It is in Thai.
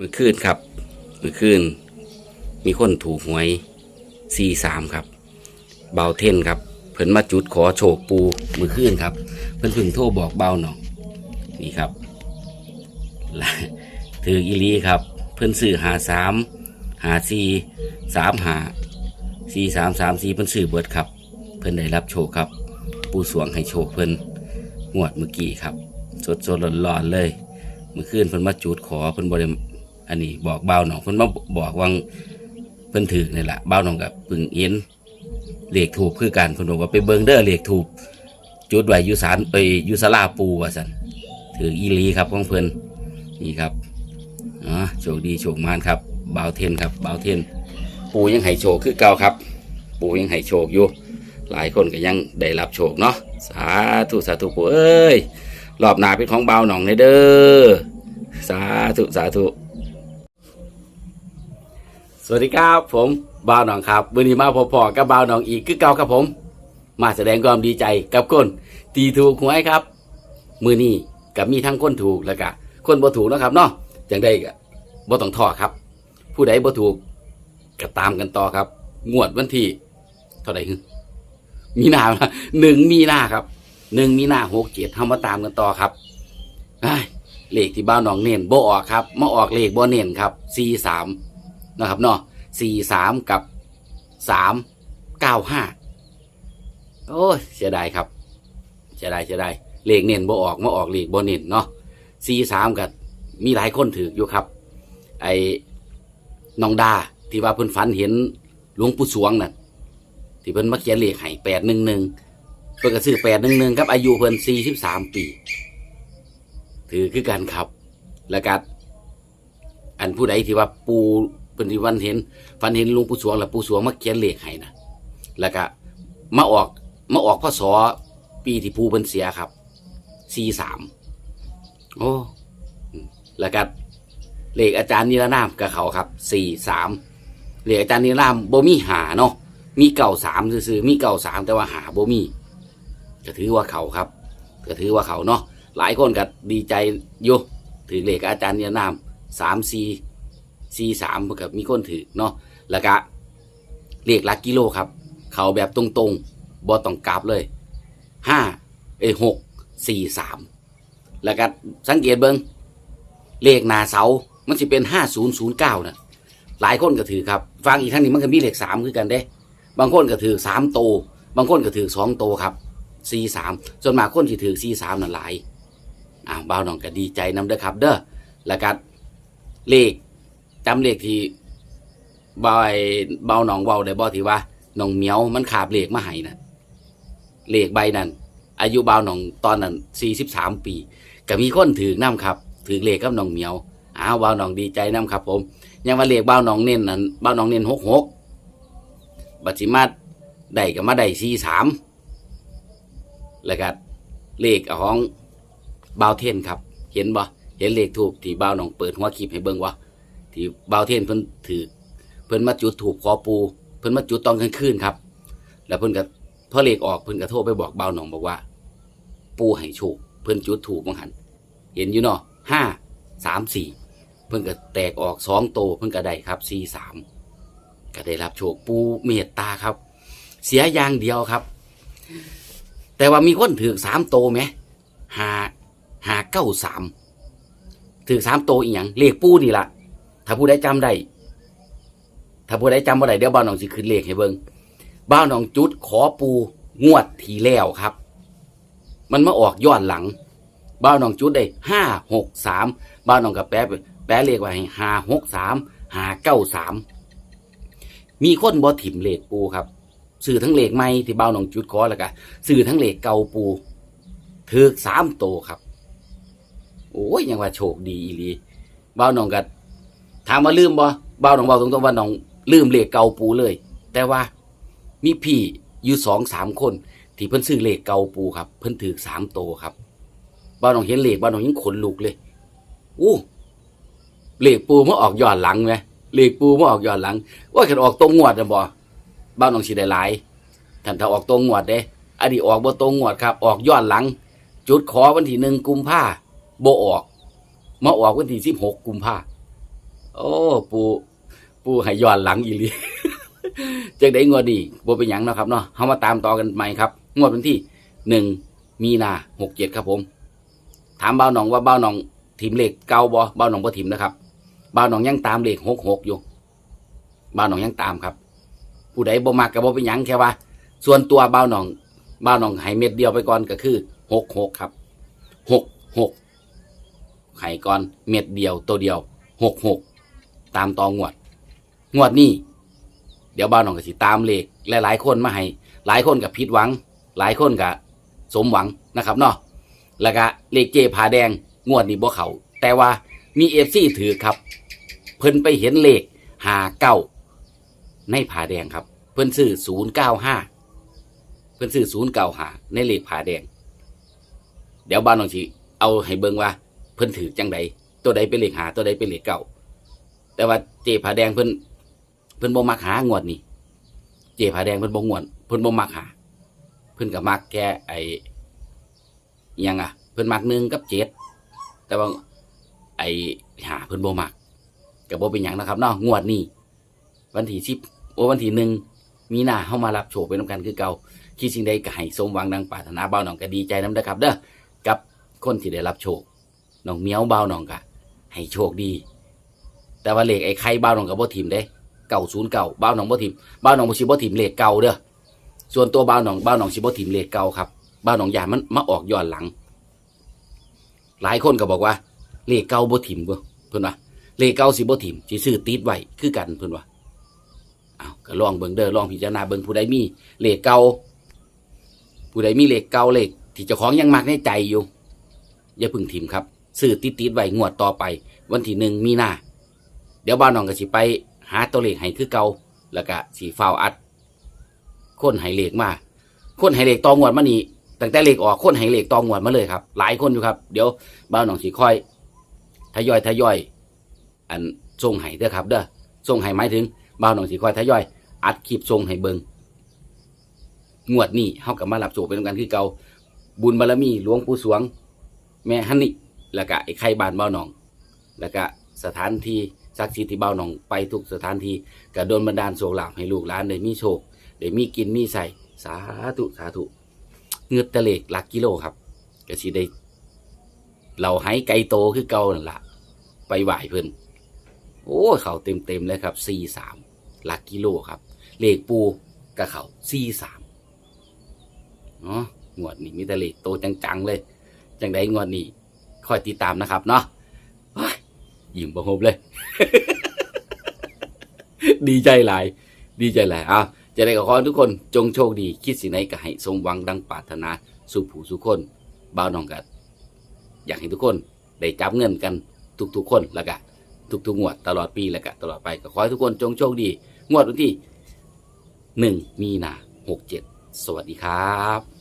มือคืนครับ มือคืน มีคนถูกหวยซีสามครับ เบาเท่นครับ เพิ่นมาจุดขอโชคปู มือคืนครับ เพิ่นพึ่งโทรบอกเบาหน่องนี่ครับ ถืออีลีครับ เพิ่นซื้อหาสามหาสี่สามหาสี่สามสามสี่เพิ่นซื้อเบิดครับ เพิ่นได้รับโชคครับ ปูสวงให้โชคเพิ่นงวดเมื่อกี้ครับ สดสดๆร้อนๆเลยเมื่อคืนเพิ่นมาจุดขอเพิ่นบ่ได้ อันนี้บอกเบาหนองเพิ่นมาบอกวังเพิ่นถือนี่แหละเบาหนองกับปึงเอ็นเหลขถูกคือกันเพิ่นบอกว่าไปเบิงเด้อเหลขถูกจุดไว้อยู่ศาลเอ้ยอยู่ศาลาปูว่าซั่นถืออีลีครับของเพิ่นนี่ครับอ๋อโชคดีโชคมานครับเบาเทนครับเบาเทน ปูยังให้โชคคือเก่าครับ ปูยังให้โชคอยู่หลายคนก็ยังได้รับโชคเนาะสาธุสาธุปูเอ้ยรอบหนาเป็นของเบาหนองในเด้อสาธุสาธุ สวัสดีครับผมบ่าวหนองครับวันนี้มาพอๆกับบ่าวหนองอีกคือเก่าครับผม มาแสดงความดีใจกับคนตีถูกหวยครับ มือนี้กับมีทั้งคนถูกแล้วก็คนบ่ถูกนะครับเนาะจังได้ก็บ่ต้องท้อครับ ผู้ใดบ่ถูกก็ตามกันต่อครับ งวดวันที่เท่าไหร่ฮึมีนาหนึ่งมีนาครับหนึ่งมีหน้าหกเจ็ดทำมาตามกันต่อครับเลขที่บ้านหนองเน่นโบออกครับมาออกเลขบ่เน่นครับสี่สาม นะครับเนาะสี่สามกับสามเก้าห้าโอ้ยเสียดายครับเสียดายเสียดายเลขเน่นบ่ออกมาออกเลขบ่เน่นเนาะสี่สามกับมีหลายคนถืออยู่ครับ ไอ้น้องดาที่ว่าเพิ่นฝันเห็นหลวงปู่สวงน่ะที่เพิ่นมาเขียนเลขให้แปดหนึ่งหนึ่งเพิ่นก็ซื้อแปดหนึ่งหนึ่งครับอายุเพิ่นสี่สิบสามปี ถือคือกันครับ แล้วก็อันผู้ใดที่ว่าปู เป็นที่วันเห็นฟันเห็นหลุงปู่สวงแล้วปู่สวงมาเขียนเลขให้นะแล้วก็มาออกมาออกพศปีที่ปูเพิ่นเสียครับสี่สามโอ้แล้วก็เลขอาจารย์นิรนามกับเขาครับสี่สามเลขอาจารย์นิรนามโบมีหาเนาะมีเก่าสามซื่อๆมีเก่าสามแต่ว่าหาโบมีก็ถือว่าเขาครับก็ถือว่าเขาเนาะหลายคนก็ดีใจอยู่ถือเลขอาจารย์เนี่ยนามสามสี่ สี่สามกับมีคนถือเนาะแล้วก็เลขลักกิโลครับ เขาแบบตรงๆบอต้องกลับเลยห้าเอ้หกสี่สามแล้วก็สังเกตเบิงเลขนาเสามันจะเป็นห้าศูนย์ศูนย์เก้านะหลายคนก็ถือครับ ฟังอีกทั้งนี้มันก็มีเลขสามคือกันเด้ บางคนก็ถือสามโต บางคนก็ถือสองโตครับสี่สามส่วนมากคนที่ถือสี่สามนั่นหลายอ่าบ่าวน้องก็ดีใจนำเด้อครับ เด้อแล้วก็เลข จำเลขที่เบาไอ้เบาวน้องเว้าได้บ่ที่ว่าหนองเหมียวมันขาบเลขมาให้นะเลขใบนั้น อายุบาวน้องตอนนั้นสี่สิบสามปีก็มีคนถือน้ำครับ ถือเลขกับหนองเหมียวอ้าวบาวน้องดีใจน้ำครับ ผม ยังว่าเลขบาวน้องเน้นนั้นบาวน้องเน้นหกหกบัติมาได้ก็มาได้สี่สามแล้วก็เลขของบาวเทนครับ เห็นบ่เห็นเลขถูกที่บาวหนองเปิดหัวคลิปให้เบิ่งวะ ที่บาวเทนเพิ่นถือเพิ่นมาจุดถูกขอปู เพิ่นมาจุดตอนกลางคืนครับ แล้วเพิ่นก็พอเลขออกเพิ่นก็โทรไปบอกบาวหนองบอกว่า ปูให้โชคเพิ่นจุดถูกบังหันเห็นอยู่เนาะห้าสามสี่เพิ่นก็แตกออกสองโตเพิ่นก็ได้ครับสี่สามก็ได้รับโชคปูเมตตาครับ เสียอย่างเดียวครับ แต่ว่ามีคนถือสามโตไหมหาหาเก้าสามถือสามโตอีหยังเลขปูนี่ละ ถ้าผู้ใดจำได้ ถ้าผู้ใดจำบ่ได้เดี๋ยวบ้านน้องสิขึ้นเลขให้เบิ่งบ้านน้องจุดขอปูงวดทีแล้วครับ มันมาออกย้อนหลัง บ้านน้องจุดได้ห้าหกสามบ้านน้องกับแป๊ะแปะเลขไว้ให้ห้าหกสามห้าเก้าสามมีคนบ่ถิ่มเลขปูครับสื่อทั้งเล็กไม้ที่บ้าหนองจุดคอแล้วก็สื่อทั้งเล็กเกาปูถือสามโตครับ โอ้ยยังว่าโชคดีอีหลีบ้าหนองก็ ถามว่าลืมบ่เบ้าหนองเบาตรงๆว่าหนองลืมเหล็กเกาปูเลย แต่ว่ามีพี่อยู่สองสามคน ที่เพิ่นซื้อเหล็กเกาปูครับ เพิ่นถือสามโตครับเบ้าหนองเห็นเหล็กเบ้าหนองยังขนลุกเลยอู้เหล็กปูมาออกยอนหลังไหมเหล็กปูมาออกยอนหลัง ว่าเกิดออกตรงงวดนะบ่บ้านน้องสิได้หลายท่านถ้าออกตรงงวดเด้อันนี้ออกบ่ตรงงวดครับ ออกยอนหลัง จุดขอวันที่หนึ่งกุมภาบ่ออก มาออกวันที่สิบหกกุมภา โอ้ ปูปูให้ย้อนหลังอีหลีจังได้งวดดีบ่เป็นหยังเนาะครับเนาะเฮามาตามต่อกันใหม่ครับ งวดวันที่หนึ่งมีนาหกเจ็ดครับผม ถามเบ้าหนองว่าเบ้าหนองทีมเหลขเก่าบ่เบ้าหนองบ่ทีมนะครับเบ้าหนองยังตามเหลขหกหกอยู่เบ้าหนองยังตามครับ ผู้ใดบ่มักก็บ่เป็นหยังแค่ว่า ส่วนตัวเบ้าหนองเบ้าหนองให้เม็ดเดียวไปก่อนก็คือหกหกครับหกหกให้ก่อนเม็ดเดียวตัวเดียวหกหก ตามตองวด งวดนี้เดี๋ยวเบาหนองก็สิตามเลขหลายๆคนมาให้หลายคนกับผิดหวัง หลายคนกับสมหวังนะครับเนาะแล้วก็เลขเจผาแดงงวดนี้บ่เขาแต่ว่ามีเอฟซีถือครับ เพิ่นไปเห็นเลขหาเก้าในผาแดงครับ เพิ่นซื้อศูนย์เก้าห้าเพิ่นซื้อศูนย์เก้าหาในเลขผาแดง เดี๋ยวบ้านน้องชีเอาให้เบิ่งว่า เพิ่นถือจังใดตัวใดเป็นเลขหาตัวใดเป็นเลขเก้า แต่ว่าเจผาแดงเพิ่นเพิ่นบ่มักหางวดนี้เจผาแดงเพิ่นบ่งวดเพิ่นบ่มักหา เพิ่นก็มักแค่ไอ้อิหยังอะ เพิ่นมักหนึ่งกับเจ็ดแต่ว่าไอ้หาเพิ่นบ่มักก็บ่เป็นหยังนะครับเนาะงวดนี้วันที่สิบโอ้วันที่หนึ่งมีนาเข้ามารับโชคเป็นำกันคือเก่าคิดสิ่งใดก็ให้สมหวังดังปรารถนาเบาหนองก็ดีใจนํเด้ครับ เด้อกับคนที่ได้รับโชคน้องเมียวเบาหนองก็ให้โชคดี แต่ว่าเลขไอ้ไข่เบาหนองก็บ่ถิ่มเด้เก่าศูนย์เก่าเบาหนองบ่ถิ่มเบาหนองบ่สิบ่ถิ่มเลขเก่าเด้อส่วนตัวบ้าวหนองบ้าวหนองสิบ่ถิ่มเลขเก่าครับบ้าวหนองยานมันมาออกย้อนหลัง หลายคนก็บอกว่า เลขเก่าบ่ถิ่มเบ่เพิ่นว่าเลขเก่าสิบ่ถิ่มสิซื้อติดไว้คือกันเพิ่นว่าอ้าก็ลองเบิ่งเด้อลองพิจารณาเบิ่งผู้ใดมีเลขเก่าผู้ใดมีเลขเก่าเลขที่เจ้าของยังมักในใจอยู่อย่าพึ่งถิ่มครับซื้อติดติดไว้งวดต่อไป วันที่หนึ่งมีนา ดี๋ยวบ้าวหนองก็สิไปหาตัวเลขให้คือเก่าแล้วก็สิฟ้าวอัดคนไห้เหล็กมาคนไห้เหล็กตองวดมานี่ตั้งแต่เหล็กออกคนไห้เหล็กตองวดมาเลยครับ หลายคนอยู่ครับ เดี๋ยวบ้าวหนองสีค่อยทยอยทยอย อันส่งไห้เด้อครับ เด้อส่งไห้หมายถึงบ้าวหนองสีค่อยทยอย อัดคลิปส่งให้เบิงงวดนี้เฮากับมารับโจเป็นกันคือเก่าบุญบารมีหลวงปู่สวง แม่ฮันนี่แล้วก็ไอ้ไข่บานบ้าวหนอง แล้วก็สถานที่ ศักดิ์สิทธิ์ที่เบาหนองไปทุกสถานที่ก็โดนบันดาลโชคลาภให้ลูกหลานได้มีโชคเดี๋ยมีกินมีใส่สาธุสาธุเงือดตะเลกหลักกิโลครับก็สิได้เราให้ไก่โตคือเก่านั่นละไปไหวเพิ่นโอ้เขาเต็มเต็มเลยครับสี่สามหลักกิโลครับ เลขปูกับเขาสี่สามเนาะงวดนี้มีแต่เลขโตจังๆเลย จังไดงวดนี้คอยติดตามนะครับเนาะ ยิ้มประหบเลย ดีใจหลาย ดีใจหลายอะจะได้ขอให้ทุกคนจงโชคดี คิดสิ่งไหนก็ให้สมหวังดังปรารถนาสุผู้สุคนบ่าวน้องกันอยากให้ทุกคนได้จับเงินกันทุกๆคนแล้วก็ทุกๆงวดตลอดปีแล้วก็ตลอดไปก็ขอให้ทุกคนจงโชคดี งวดวันที่หนึ่งมีนาหกเจ็ดสวัสดีครับ